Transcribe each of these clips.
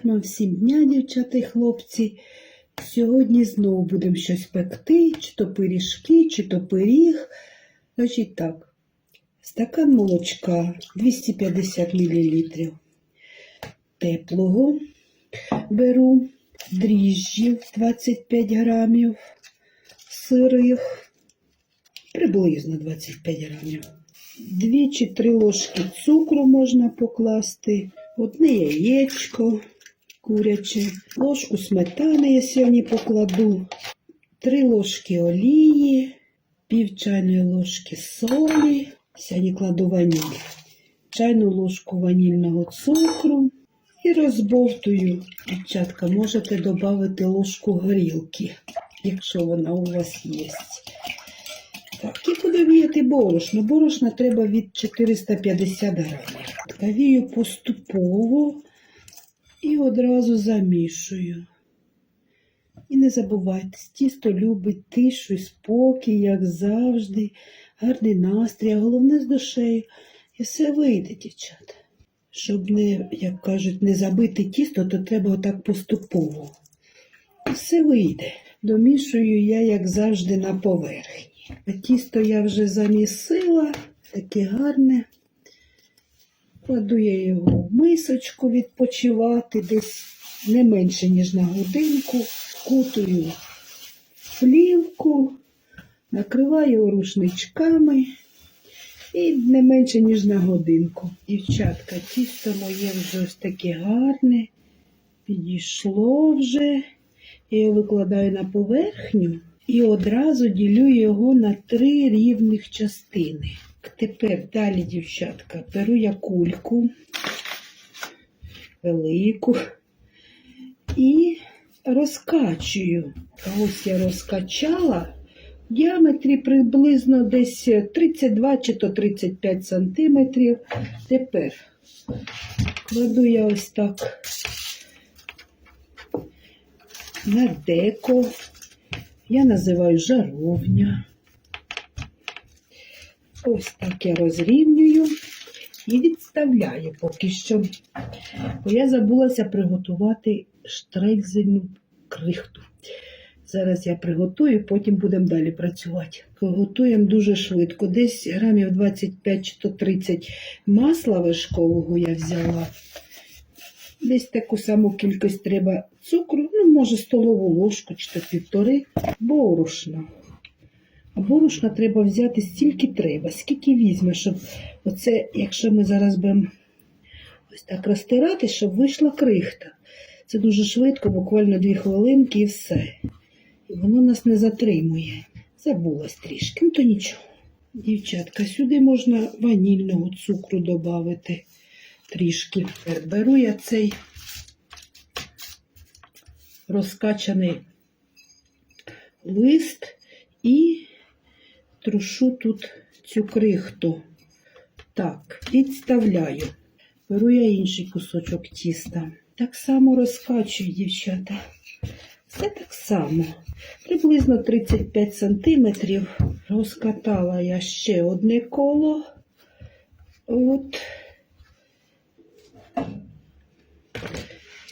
Гарного всім дня, дівчата і хлопці. Сьогодні знову будемо щось пекти, чи то пиріжки, чи то пиріг. Значить так, стакан молочка 250 мл. Теплого беру, дріжджів 25 грамів, сирих, приблизно 25 грамів. Дві чи три ложки цукру можна покласти, одне яєчко куряче, ложку сметани я сьогодні покладу, три ложки олії, пів чайної ложки солі, сьогодні кладу ваніль, чайну ложку ванільного цукру і розбовтую. Дівчатка, можете додати ложку горілки, якщо вона у вас є. Так, і буду віяти борошно. Борошна треба від 450 грамів. Вію поступово і одразу замішую. І не забувайте, тісто любить тишу і спокій, як завжди, гарний настрій, а головне з душею. І все вийде, дівчата. Щоб не, як кажуть, не забити тісто, то треба отак поступово. І все вийде. Домішую я, як завжди, на поверхні. Тісто я вже замісила, таке гарне. Кладу я його в мисочку відпочивати десь не менше, ніж на годинку. Кутую плівку, накриваю рушничками і не менше, ніж на годинку. Дівчатка, тісто моє вже ось таке гарне, підійшло вже. Я його викладаю на поверхню і одразу ділю його на три рівних частини. Тепер далі, дівчатка, беру я кульку велику і розкачую. Ось я розкачала в діаметрі приблизно десь 32 чи то 35 сантиметрів. Тепер кладу я ось так на деко. Я називаю жаровня. Ось так я розрівнюю і відставляю поки що. Бо я забулася приготувати штрельзельну крихту. Зараз я приготую, потім будемо далі працювати. Готуємо дуже швидко. Десь грамів 25 чи то 30 масла вершкового я взяла. Десь таку саму кількість треба цукру, ну, може, столову ложку чи то півтори, борошна. Борошна треба взяти стільки треба, скільки візьме, щоб оце, якщо ми зараз будемо ось так розтирати, щоб вийшла крихта. Це дуже швидко, буквально дві хвилинки і все. І воно нас не затримує. Забулась трішки, ну то нічого. Дівчатка, сюди можна ванільного цукру додати трішки. Тепер беру я цей розкачаний лист і трушу тут цю крихту. Так, відставляю. Беру я інший кусочок тіста. Так само розкачую, дівчата. Все так само. Приблизно 35 сантиметрів. Розкатала я ще одне коло. От.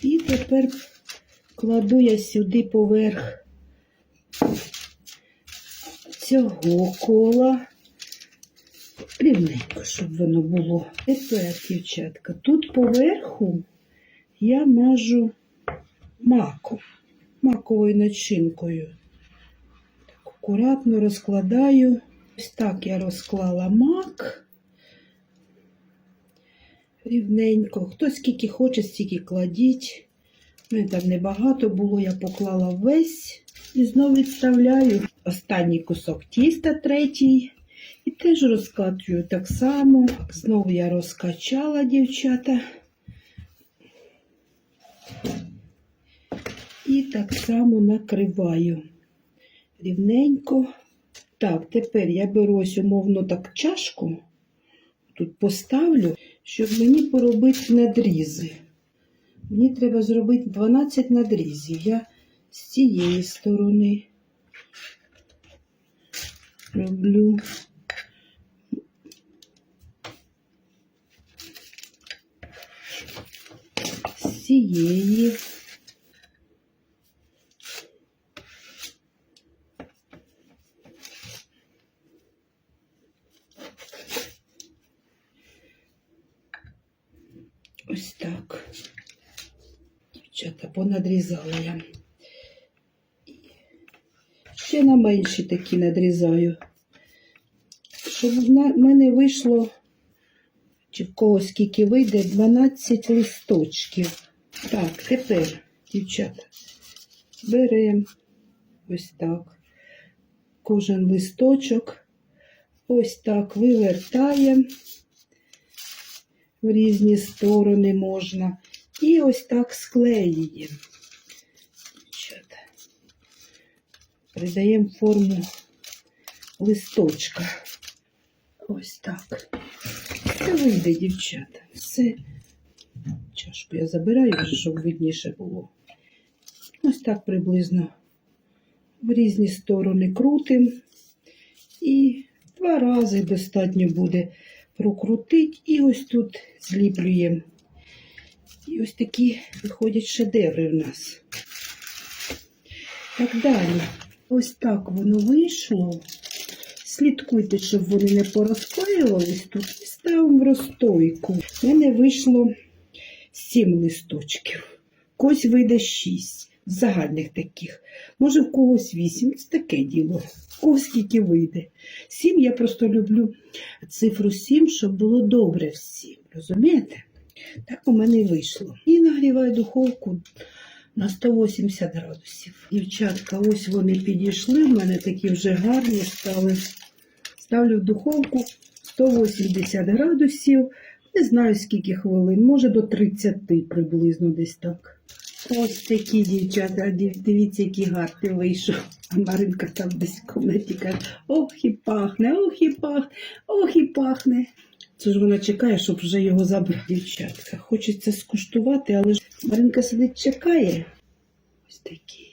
І тепер кладу я сюди поверх цього кола. Рівненько, щоб воно було. Тепер, дівчатка, тут поверху я мажу маком, маковою начинкою. Так, акуратно розкладаю. Ось так я розклала мак. Рівненько. Хто скільки хоче, стільки кладіть. У мене там небагато було, я поклала весь і знову відставляю останній кусок тіста, третій. І теж розкачую так само. Знову я розкачала, дівчата. І так само накриваю рівненько. Так, тепер я беру ось умовно так чашку, тут поставлю, щоб мені поробити надрізи. Мені треба зробити 12 надрізів. Я з цієї сторони роблю. Цієї. Ось так. Дівчата, понадрізала я. Ще на менші такі надрізаю. Щоб в мене вийшло, чи в кого скільки вийде, 12 листочків. Так, тепер, дівчата, беремо ось так. Кожен листочок. Ось так вивертаємо в різні сторони можна. І ось так склеюємо. Дівчата. Придаємо форму листочка. Ось так. Це вийде, дівчата. Все. Чашку я забираю, щоб видніше було. Ось так приблизно в різні сторони крутимо. І два рази достатньо буде прокрутити. І ось тут зліплюємо. І ось такі виходять шедеври в нас. Так далі. Ось так воно вийшло. Слідкуйте, щоб вони не порозклеювались тут. І ставимо в розстойку. У мене вийшло 7 листочків. Когось вийде 6 загальних таких. Може, в когось 8. Це таке діло. В когось скільки вийде. 7 я просто люблю цифру 7, щоб було добре всім. Розумієте? Так у мене і вийшло. І нагріваю духовку на 180 градусів. Дівчатка, ось вони підійшли. У мене такі вже гарні стали. Ставлю в духовку 180 градусів. Не знаю скільки хвилин, може до 30 приблизно десь так. Ось такі дівчата, дивіться, який гарний вийшов. А Маринка там десь в кімнаті каже, ох і пахне, ох і пахне, ох і пахне. Це ж вона чекає, щоб вже його забрати. Дівчатка, хочеться скуштувати, але ж Маринка сидить, чекає. Ось такі.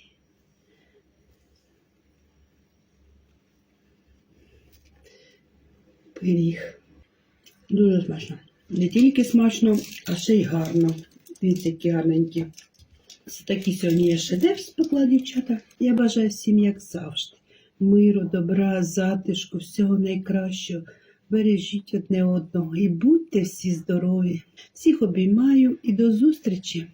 Пиріг. Дуже смачно. Не тільки смачно, а ще й гарно. Дивіться, які гарненькі. Такі сьогодні я шедевр спекла, дівчата. Я бажаю всім, як завжди. Миру, добра, затишку, всього найкращого. Бережіть одне одного і будьте всі здорові. Всіх обіймаю і до зустрічі!